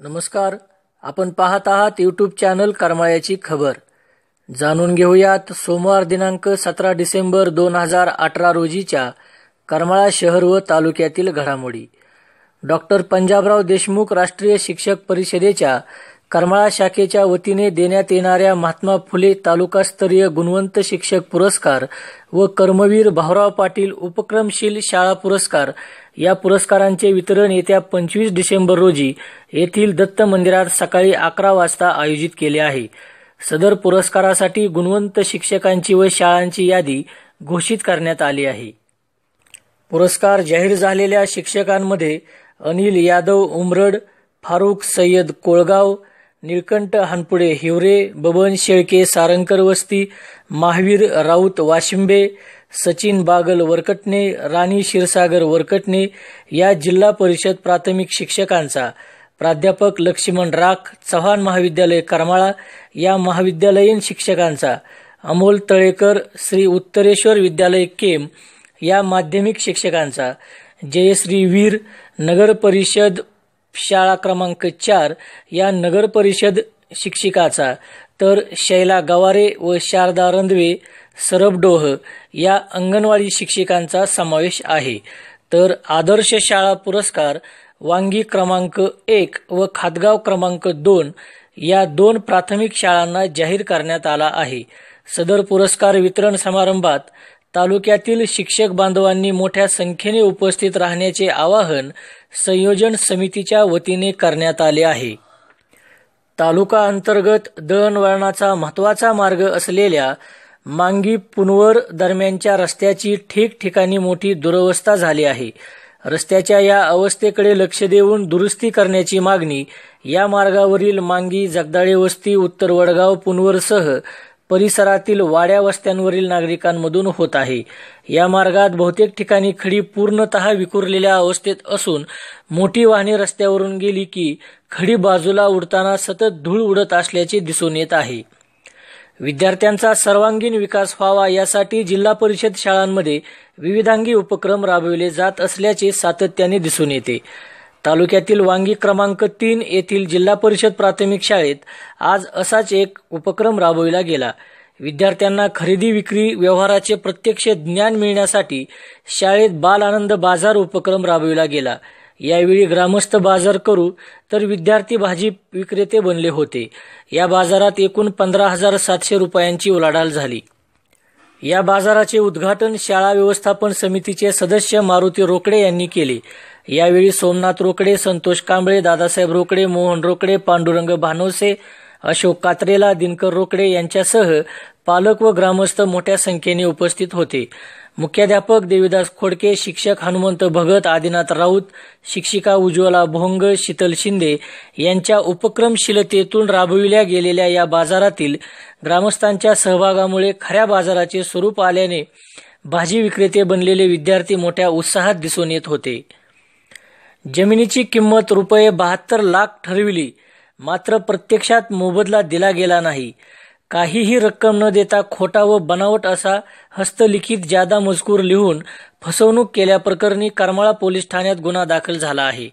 नमस्कार. आपण पाहत आहात यूट्यूब चॅनल करमाळ्याची खबर. जाणून घेऊयात सोमवार दिनांक सतरा डिसेंबर दोन हजार अठरा रोजीच्या करमाळा शहर व तालुक्यातील घडामोडी. डॉक्टर पंजाबराव देशमुख राष्ट्रीय शिक्षक परिषदेच्या करमाळा शाखेच्या वतीने देण्यात येणाऱ्या महात्मा फुले तालुकास्तरीय गुणवंत शिक्षक पुरस्कार व कर्मवीर भाऊराव पाटील उपक्रमशील शाळा पुरस्कार या पुरस्कारांचे वितरण येत्या पंचवीस डिसेंबर रोजी येथील दत्त मंदिरात सकाळी अकरा वाजता आयोजित केले आहे. सदर पुरस्कारासाठी गुणवंत शिक्षकांची व शाळांची यादी घोषित करण्यात आली आहे. पुरस्कार जाहीर झालेल्या शिक्षकांमध्ये अनिल यादव उमरड फारुख सय्यद कोळगाव निळकंठ हानपुडे हिवरे बबन शेळके सारंकर वस्ती महावीर राऊत वाशिंबे सचिन बागल वरकटणे राणी क्षीरसागर वरकटणे या जिल्हा परिषद प्राथमिक शिक्षकांचा. प्राध्यापक लक्ष्मण राख चव्हाण महाविद्यालय करमाळा या महाविद्यालयीन शिक्षकांचा. अमोल तळेकर श्री उत्तरेश्वर विद्यालय केम या माध्यमिक शिक्षकांचा. जयश्री वीर नगर परिषद शाळा क्रमांक चार या नगर परिषद शिक्षिकाचा तर शैला गवारे व शारदा रंधवे सरबडोह या अंगणवाडी शिक्षिकांचा समावेश आहे. तर आदर्श शाळा पुरस्कार वांगी क्रमांक एक व खातगाव क्रमांक दोन या दोन प्राथमिक शाळांना जाहीर करण्यात आला आहे. सदर पुरस्कार वितरण समारंभात तालुक्यातील शिक्षक बांधवांनी मोठ्या संख्येने उपस्थित राहण्याचे आवाहन संयोजन समितीच्या वतीने करण्यात आले आहे. तालुका अंतर्गत दळणवळणाचा महत्त्वाचा मार्ग असलेल्या मांगी पुनवर दरम्यानच्या रस्त्याची ठिकठिकाणी मोठी दुरवस्था झाली आहे. रस्त्याच्या या अवस्थेकडे लक्ष देऊन दुरुस्ती करण्याची मागणी या मार्गावरील मांगी जगदाळे वस्ती उत्तर वडगाव पुनवरसह परिसरातील वाड्या वस्त्यांवरील नागरिकांमधून होत आहे. या मार्गात बहुतेक ठिकाणी खडी पूर्णतः विखुरलेल्या अवस्थेत असून मोठी वाहने रस्त्यावरून गेली की खडी बाजूला उडताना सतत धूळ उडत असल्याचे दिसून येत आहे. विद्यार्थ्यांचा सर्वांगीण विकास व्हावा यासाठी जिल्हा परिषद शाळांमध्ये विविधांगी उपक्रम राबविले जात असल्याचे सातत्याने दिसून येते. तालुक्यातील वांगी क्रमांक तीन येथील जिल्हा परिषद प्राथमिक शाळेत आज असाच एक उपक्रम राबविला गेला. विद्यार्थ्यांना खरेदी विक्री व्यवहाराचे प्रत्यक्ष ज्ञान मिळण्यासाठी शाळेत बाल आनंद बाजार उपक्रम राबविला गेला. यावेळी ग्रामस्थ बाजार करू तर विद्यार्थी भाजी विक्रेते बनले होते. या बाजारात एकूण पंधरा हजार सातशे रुपयांची उलाढाल झाली. या बाजाराचे उद्घाटन शाळा व्यवस्थापन समितीचे सदस्य मारुती रोकडे यांनी केले. यावेळी सोमनाथ रोकडे संतोष कांबळे दादासाहेब रोकडे मोहन रोकडे पांडुरंग भानोसे अशोक कात्रेला दिनकर रोकडे यांच्यासह पालक व ग्रामस्थ मोठ्या संख्येने उपस्थित होते. मुख्याध्यापक देवीदास खोडके शिक्षक हनुमंत भगत आदिनाथ राऊत शिक्षिका उज्ज्वला भोंग शीतल शिंदे यांच्या उपक्रमशीलतेतून राबविल्या गेलेल्या या बाजारातील ग्रामस्थांच्या सहभागामुळे खऱ्या बाजाराचे स्वरूप आल्याने भाजी विक्रेते बनलेले विद्यार्थी मोठ्या उत्साहात दिसून येत होते. जमिनीची किंमत रुपये बहात्तर लाख ठरविली. मात्र प्रत्यक्षात मोबदला दिला गेला नाही. काहीही रक्कम न देता खोटा व बनावट असा हस्तलिखित जादा मजकूर लिहून फसवणूक केल्याप्रकरणी करमाळा पोलीस ठाण्यात गुन्हा दाखल झाला आहे.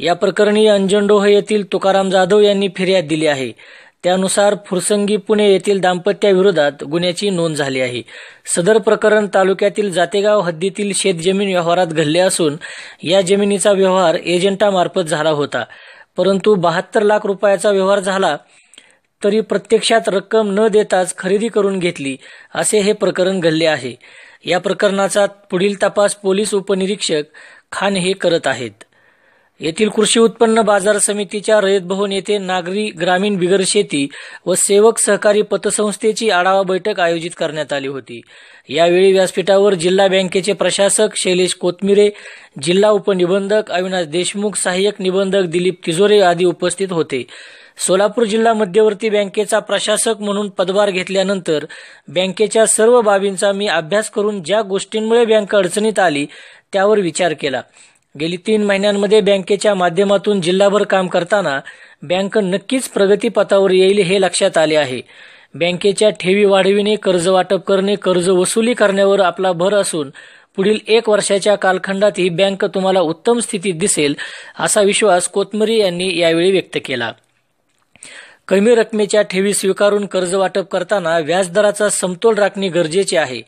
या प्रकरणी अंजनडोह येथील तुकाराम जाधव यांनी फिर्याद दिली आहे. त्यानुसार फुरसंगी पुणे येथील दाम्पत्याविरोधात गुन्ह्याची नोंद झाली आहे. सदर प्रकरण तालुक्यातील जातेगाव हद्दीतील शेतजमीन व्यवहारात घडले असून या जमिनीचा व्यवहार एजंटामार्फत झाला होता. परंतु बहात्तर लाख रुपयाचा व्यवहार झाला तरी प्रत्यक्षात रक्कम न देताच खरेदी करून घेतली असे हे प्रकरण घडले आहे. या प्रकरणाचा पुढील तपास पोलीस उपनिरीक्षक खान हे करत आहेत. येथील कृषी उत्पन्न बाजार समितीच्या रयत भवन येथे नागरी ग्रामीण बिगर शेती व सेवक सहकारी पतसंस्थेची आढावा बैठक आयोजित करण्यात आली होती. यावेळी व्यासपीठावर जिल्हा बँकेचे प्रशासक शैलेश कोथमिरे जिल्हा उपनिबंधक अविनाश देशमुख सहाय्यक निबंधक दिलीप तिजोरे आदी उपस्थित होते. सोलापूर जिल्हा मध्यवर्ती बँकेचा प्रशासक म्हणून पदभार घेतल्यानंतर बँकेच्या सर्व बाबींचा मी अभ्यास करून ज्या गोष्टींमुळे बँक अडचणीत आली त्यावर विचार केला. गेली तीन महिन्यांमध्ये बँकेच्या माध्यमातून जिल्हाभर काम करताना बँक नक्कीच प्रगतीपथावर येईल हे लक्षात आले आहे. बँकेच्या ठेवी वाढविणे कर्ज वाटप करणे कर्ज वसुली करण्यावर आपला भर असून पुढील एक वर्षाच्या कालखंडात ही बँक तुम्हाला उत्तम स्थितीत दिसेल असा विश्वास कोतमरी यांनी यावेळी व्यक्त केला. कमी रकमेच्या ठेवी स्वीकारून कर्ज वाटप करताना व्याजदराचा समतोल राखणे गरजेचे आहे.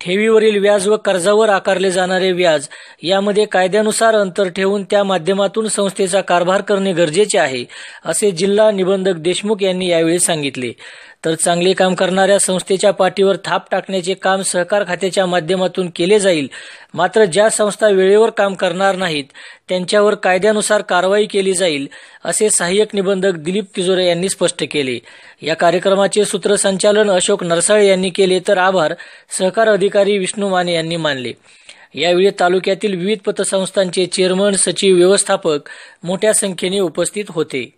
ठेवीवरील व्याज व कर्जावर आकारले जाणारे व्याज यामध्ये कायद्यानुसार अंतर ठेवून त्या माध्यमातून संस्थेचा कारभार करणे गरजेचे आहे असे जिल्हा निबंधक देशमुख यांनी यावेळी सांगितले. तर चांगले काम करणाऱ्या संस्थेच्या पाठीवर थाप टाकण्याचे काम सहकार खात्याच्या माध्यमातून केले जाईल मात्र ज्या संस्था वेळेवर काम करणार नाहीत त्यांच्यावर कायद्यानुसार कारवाई केली जाईल असे सहाय्यक निबंधक दिलीप तिजोरे यांनी स्पष्ट केले. या कार्यक्रमाचे सूत्रसंचालन अशोक नरसाळे यांनी केले तर आभार. सहकार अधिकारी विष्णू माने यांनी मानले. यावेळी तालुक्यातील विविध पतसंस्थांचे चेअरमन सचिव व्यवस्थापक मोठ्या संख्येने उपस्थित होते.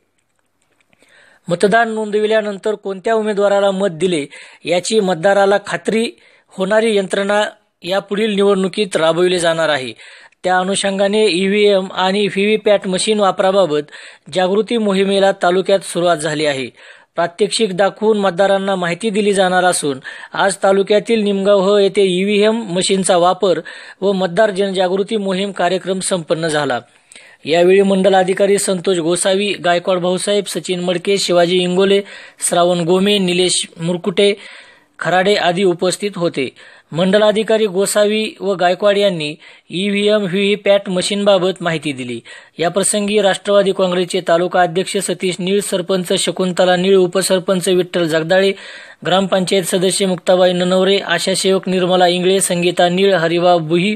मतदान नोंदविल्यानंतर कोणत्या उमेदवाराला मत दिले याची मतदाराला खात्री होणारी यंत्रणा या पुढील निवडणुकीत राबविली जाणार आहे. त्या अनुषंगाने ईव्हीएम आणि व्हीव्हीपॅट मशीन वापराबाबत जागृती मोहिमेला तालुक्यात सुरुवात झाली आहे. प्रात्यक्षिक दाखवून मतदारांना माहिती दिली जाणार असून आज तालुक्यातील निमगाव येथे ईव्हीएम मशीनचा वापर व मतदार जनजागृती मोहीम कार्यक्रम संपन्न झाला. यावेळी मंडलाधिकारी संतोष गोसावी गायकवाड भाऊसाहेब सचिन मडके शिवाजी इंगोले श्रावण गोमे निलेश मुरकुटे खराडे आदी उपस्थित होते. मंडलाधिकारी गोसावी व गायकवाड यांनी ईव्हीएम व्हीव्हीपॅट मशीनबाबत माहिती दिली. याप्रसंगी राष्ट्रवादी काँग्रेसचे तालुका अध्यक्ष सतीश नीळ सरपंच शकुंतला नीळ उपसरपंच विठ्ठल जगदाळे ग्रामपंचायत सदस्य मुक्ताबाई ननवरे आशा सेवक निर्मला इंगळे संगीता नीळ हरिबा बुही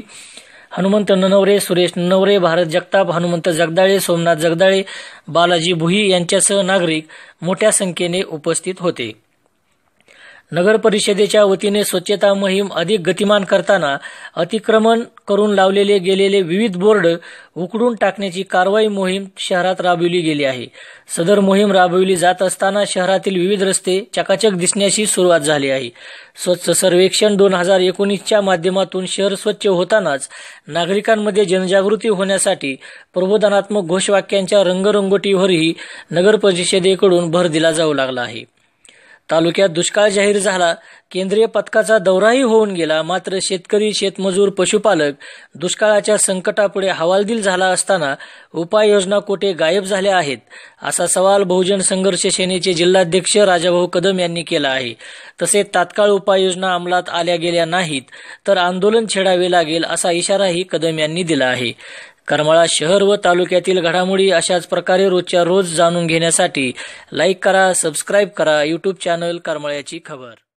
हनुमंत ननवरे सुरेश ननवरे भारत जगताप हनुमंत जगदाळे सोमनाथ जगदाळे बालाजी भुई यांच्यासह नागरिक मोठ्या संख्येने उपस्थित होते. नगर परिषदेच्या वतीने स्वच्छता मोहीम अधिक गतिमान करताना अतिक्रमण करून लावलेले गेलेले विविध बोर्ड उकडून टाकण्याची कारवाई मोहीम शहरात राबविली गेली आहे. सदर मोहीम राबविली जात असताना शहरातील विविध रस्ते चकाचक दिसण्याची सुरुवात झाली आहे. स्वच्छ सर्वेक्षण दोन हजार एकोणीसच्या माध्यमातून शहर स्वच्छ होतानाच नागरिकांमध्ये जनजागृती होण्यासाठी प्रबोधनात्मक घोषवाक्यांच्या रंगरंगोटीवरही नगर परिषदेकडून भर दिला जाऊ लागला आहे. तालुक्यात दुष्काळ जाहीर झाला केंद्रीय पथकाचा दौराही होऊन गेला मात्र शेतकरी शेतमजूर पशुपालक दुष्काळाच्या संकटापुढे हवालदिल झाला असताना उपाययोजना कोठे गायब झाल्या आहेत असा सवाल बहुजन संघर्ष सेनेचे जिल्हाध्यक्ष राजाभाऊ कदम यांनी केला आहे. तसेच तात्काळ उपाययोजना अंमलात आल्या गेल्या नाहीत तर आंदोलन छेडावे लागेल असा इशाराही कदम यांनी दिला आहे. करमाळा शहर व तालुक्यातील घडामोडी अशाच प्रकारे रोजच्या रोज जाणून घेण्यासाठी लाईक करा सबस्क्राईब करा यूट्यूब चॅनल करमाळ्याची खबर.